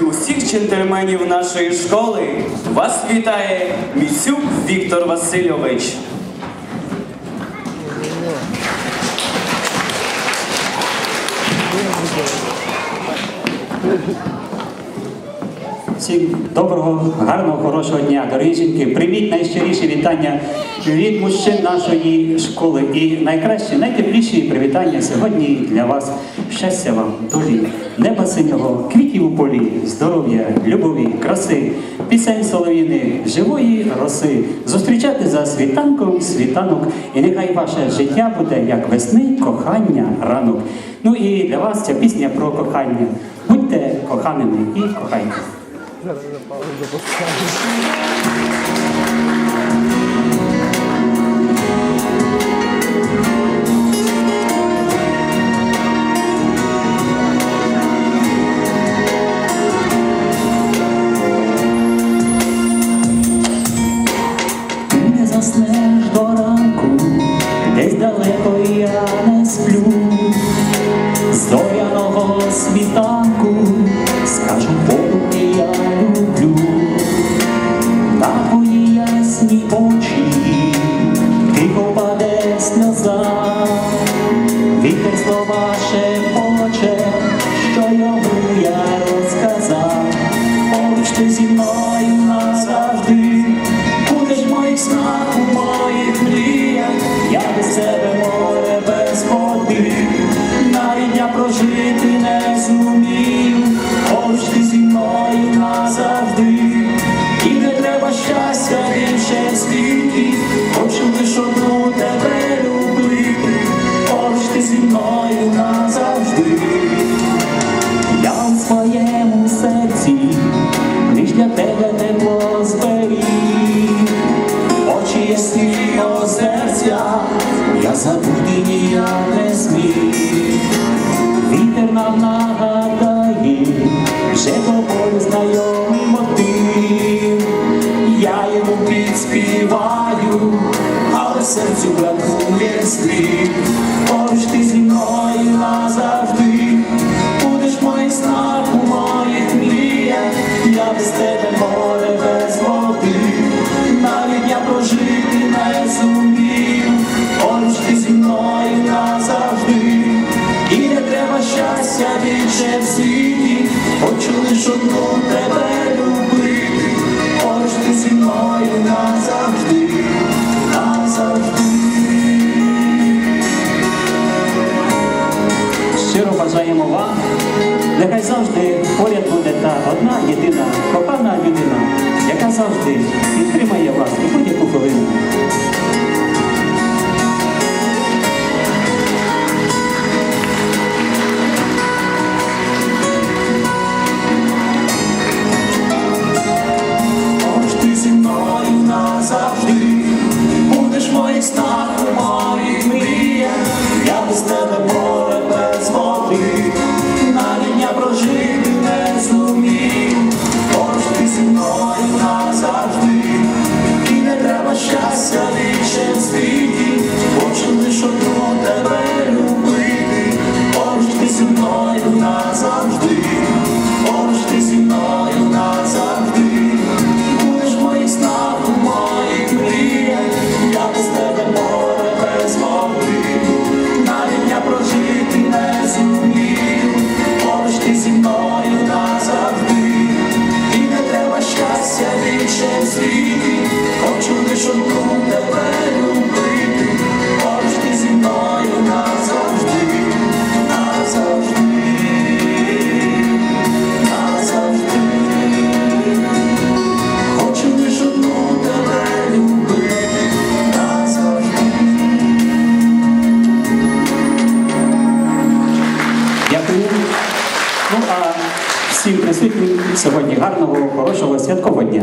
від усіх джентльменів нашої школи вас вітає Міцюк Віктор Васильович. Всім доброго, гарного, хорошого дня, дорогі жінки. Прийміть найщиріші вітання від мужчин нашої школи. І найкращі, найтепліші привітання сьогодні для вас. Щастя вам, долі, неба синього, квітів у полі, здоров'я, любові, краси, пісень солов'їни, живої роси. Зустрічати за світанком світанок. І нехай ваше життя буде як весни, кохання, ранок. Ну і для вас ця пісня про кохання. Будьте коханими і кохайте. Ти світанку скажу подумки я люблю. На твої ясні очі тихо паде сльоза, вітер слова шепоче, я забути я не зміг. Вітер нам нагадає, вже тобою знайомий мотив. Я йому підспіваю, але серцю бракує слів. Поруч ти зі мною назавжди, більше в світі, хочу лиш одну тебе любити, поруч ти зі мною назавжди, назавжди. Щиро бажаємо вам, нехай завжди поряд буде та одна єдина кохана людина, яка завжди You. Ну а всім присутнім сьогодні гарного, хорошого святкового дня.